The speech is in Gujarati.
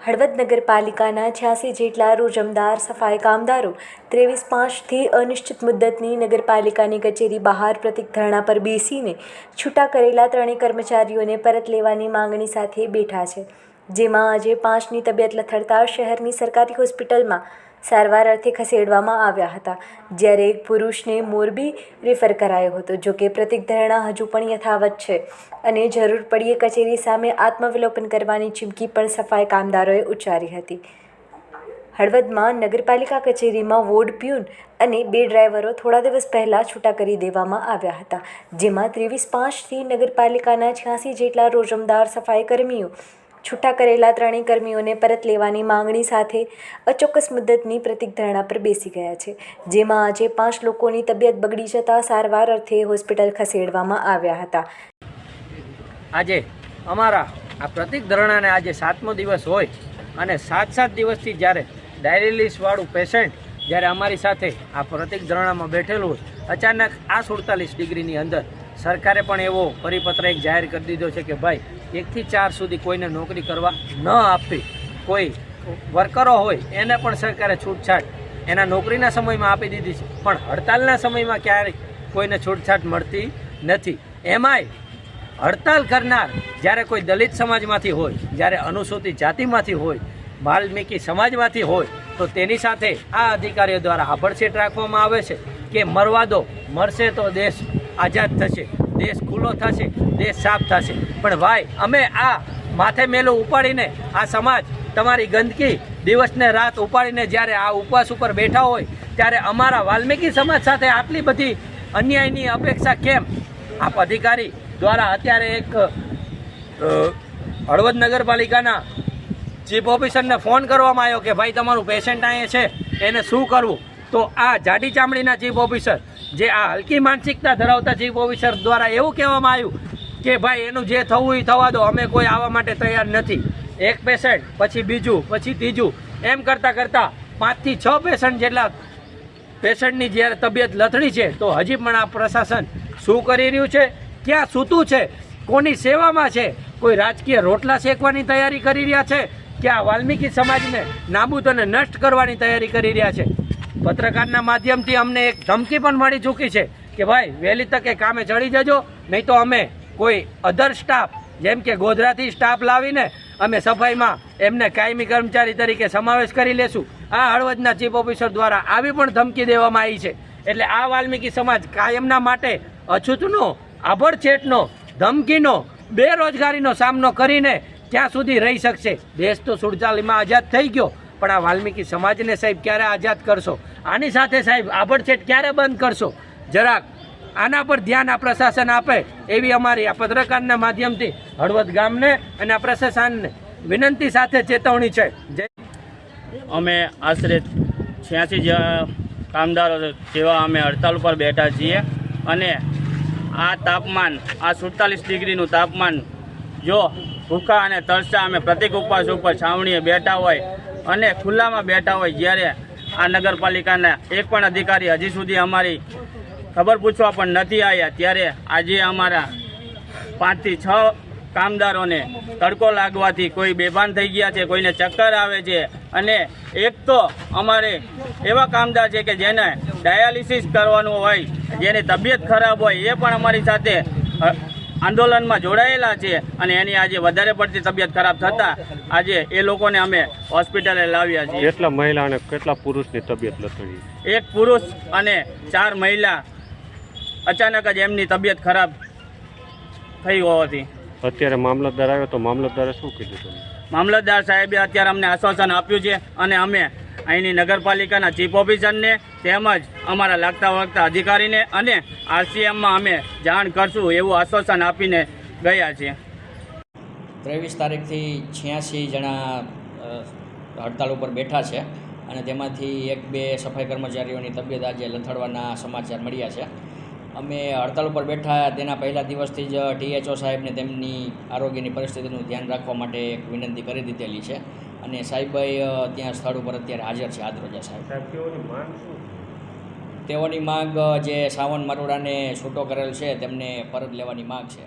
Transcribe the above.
હળવદ નગરપાલિકાના છ્યાસી જેટલા રોજમદાર, સફાઈ કામદારો ત્રેવીસ પાંચથી અનિશ્ચિત મુદ્દતની નગરપાલિકાની કચેરી બહાર પ્રતિક ધરણા પર બેસીને છૂટા કરેલા ત્રણેય કર્મચારીઓને પરત લેવાની માંગણી સાથે બેઠા છે. જેમાં આજે પાંચની તબિયત લથડતા શહેરની સરકારી હોસ્પિટલમાં સારવાર અર્થે ખસેડવામાં આવ્યા હતા, જ્યારે એક પુરુષને મોરબી રેફર કરાયો હતો જોકે પ્રતિક ધરણા હજુ પણ યથાવત છે. અને જરૂર પડીએ કચેરી સામે આત્મવિલોપન કરવાની ચીમકી પણ સફાઈ કામદારોએ ઉચ્ચારી હતી. હળવદમાં નગરપાલિકા કચેરીમાં વોર્ડ પ્યુન અને બે ડ્રાઈવરો થોડા દિવસ પહેલાં છૂટા કરી દેવામાં આવ્યા હતા, જેમાં ત્રેવીસ પાંચથી નગરપાલિકાના છ્યાસી જેટલા રોજમદાર સફાઈ કર્મીઓ છૂટા કરેલા ત્રણેય કર્મીઓને પરત લેવાની માંગણી સાથે અચોક્કસ મુદ્દતની પ્રતિક ધરણા પર બેસી ગયા છે, જેમાં આજે પાંચ લોકોની તબિયત બગડી જતાં સારવાર અર્થે હોસ્પિટલ ખસેડવામાં આવ્યા હતા. આજે અમારા આ પ્રતિક ધરણાને આજે સાતમો દિવસ હોય અને સાત સાત દિવસથી જ્યારે ડાયાલિસિસવાળું પેશન્ટ જ્યારે અમારી સાથે આ પ્રતિક ધરણામાં બેઠેલું હોય, અચાનક આ સુડતાલીસ ડિગ્રીની અંદર સરકારે પણ એવો પરિપત્ર એક જાહેર કરી દીધો છે કે ભાઈ એકથી ચાર સુધી કોઈને નોકરી કરવા ન આપવી કોઈ વર્કરો હોય, એને પણ સરકારે છૂટછાટ એના નોકરીના સમયમાં આપી દીધી છે. પણ હડતાલના સમયમાં ક્યારેય કોઈને છૂટછાટ મળતી નથી. એમાંય હડતાલ કરનાર જ્યારે કોઈ દલિત સમાજમાંથી હોય, જ્યારે અનુસૂચિત જાતિમાંથી હોય, વાલ્મીકી સમાજમાંથી હોય, તો તેની સાથે આ અધિકારીઓ દ્વારા આભડછેટ રાખવામાં આવે છે કે મરવા દો મરશે તો દેશ આઝાદ થશે. દેશ ખુલ્લો થશે, દેશ સાફ થશે. પણ ભાઈ, અમે આ માથે મેલું ઉપાડીને આ સમાજ તમારી ગંદકી દિવસને રાત ઉપાડીને જ્યારે આ ઉપવાસ ઉપર બેઠા હોય, ત્યારે અમારા વાલ્મીકી સમાજ સાથે આટલી બધી અન્યાયની અપેક્ષા કેમ? આપ અધિકારી દ્વારા અત્યારે એક હળવદ નગરપાલિકાના ચીફ ઓફિસરને ફોન કરવામાં આવ્યો કે ભાઈ, તમારું પેશન્ટ અહીંયા છે, એને શું કરવું? તો આ જાડી ચામડીના ચીફ ઓફિસર, જે આ હલકી માનસિકતા ધરાવતા ચીફ ઓફિસર દ્વારા એવું કહેવામાં આવ્યું કે ભાઈ, એનું જે થવું એ થવા દો, અમે કોઈ આવવા માટે તૈયાર નથી. એક પેશન્ટ પછી બીજું, પછી ત્રીજું. એમ કરતાં કરતાં પાંચથી છ પેશન્ટ જેટલા પેશન્ટની જ્યારે તબિયત લથડી છે, તો હજી પણ આ પ્રશાસન શું કરી રહ્યું છે, ક્યાં સૂતું છે, કોની સેવામાં છે, કોઈ રાજકીય રોટલા શેકવાની તૈયારી કરી રહ્યા છે કે આ વાલ્મીકી સમાજને નાબૂદ અને નષ્ટ કરવાની તૈયારી કરી રહ્યા છે. પત્રકારના માધ્યમથી અમને એક ધમકી પણ મળી ચૂકી છે કે ભાઈ, વહેલી તકે કામે ચડી જજો, નહીં તો અમે કોઈ અધર સ્ટાફ જેમ કે ગોધરાથી સ્ટાફ લાવીને અમે સફાઈમાં એમને કાયમી કર્મચારી તરીકે સમાવેશ કરી લેશું. આ હળવદના ચીફ ઓફિસર દ્વારા આવી પણ ધમકી દેવામાં આવી છે. એટલે આ વાલ્મીકી સમાજ કાયમના માટે અછૂતનો, આભડછેટનો, ધમકીનો, બેરોજગારીનો સામનો કરીને ક્યાં સુધી રહી શકશે. દેશ તો સુડચાલીમાં આઝાદ થઈ ગયો. પણ આ વાલ્મીકી સમાજને સાહેબ ક્યારે આઝાદ કરશો? આની સાથે સાહેબ આભડછેટ ક્યારે બંધ કરશો? જરાક આના પર ધ્યાન આ પ્રશાસન આપે એવી અમારી આ પત્રકારના માધ્યમથી હળવદ ગામને અને આ પ્રશાસનને વિનંતી સાથે ચેતવણી છે. જય અમે આશરે છ્યાસી કામદારો જેવા અમે હડતાલ ઉપર બેઠા છીએ અને આ તાપમાન, આ સુડતાલીસ ડિગ્રીનું તાપમાન જો ભૂખા અને તરસા અમે પ્રતિક ઉપવાસ ઉપર છાવણીએ બેઠા હોય અને ખુલ્લામાં બેઠા હોય જ્યારે આ નગરપાલિકાના એક પણ અધિકારી હજી સુધી અમારી ખબર પૂછવા પણ નથી આવ્યા, ત્યારે આજે અમારા પાંચથી છ કામદારોને તડકો લાગવાથી કોઈ બેભાન થઈ ગયા છે, કોઈને ચક્કર આવે છે. અને એક તો અમારે એવા કામદાર છે કે જેને ડાયાલિસિસ કરવાનું હોય, જેની તબિયત ખરાબ હોય, એ પણ અમારી સાથે આંદોલનમાં જોડાયેલા છે અને એની આજે વધારે પડતી તબિયત ખરાબ થતાં આજે એ લોકોને અમે હોસ્પિટલે લાવ્યા છીએ. કેટલા મહિલા અને કેટલા પુરુષની તબિયત લથડી? એક પુરુષ અને ચાર મહિલા અચાનક જ એમની તબિયત ખરાબ થઈ હોવાથી. અત્યારે મામલતદાર આવ્યો તો મામલતદારે શું કીધું મામલતદાર સાહેબે અત્યારે અમને આશ્વાસન આપ્યું છે અને અમે અહીંની નગરપાલિકાના ચીફ ઓફિસરને તેમજ અમારા લાગતા વળગતા અધિકારીને અને આરસીએમમાં અમે જાણ કરશું એવું આશ્વાસન આપીને ગયા છીએ. ત્રેવીસ તારીખથી છ્યાસી જણા હડતાલ ઉપર બેઠા છે અને તેમાંથી એક બે સફાઈ કર્મચારીઓની તબિયત આજે લથડવાના સમાચાર મળ્યા છે. અમે હડતાલ ઉપર બેઠા તેના પહેલા દિવસથી જ ટીએચઓ સાહેબને તેમની આરોગ્યની પરિસ્થિતિનું ધ્યાન રાખવા માટે એક વિનંતી કરી દીધેલી છે. અને સાહેબભાઈ ત્યાં સ્થળ ઉપર અત્યારે હાજર છે આદરોજા સાહેબ. તેઓની માંગ જે સાવન મરોડાને છૂટો કરેલ છે તેમને પરત લેવાની માંગ છે.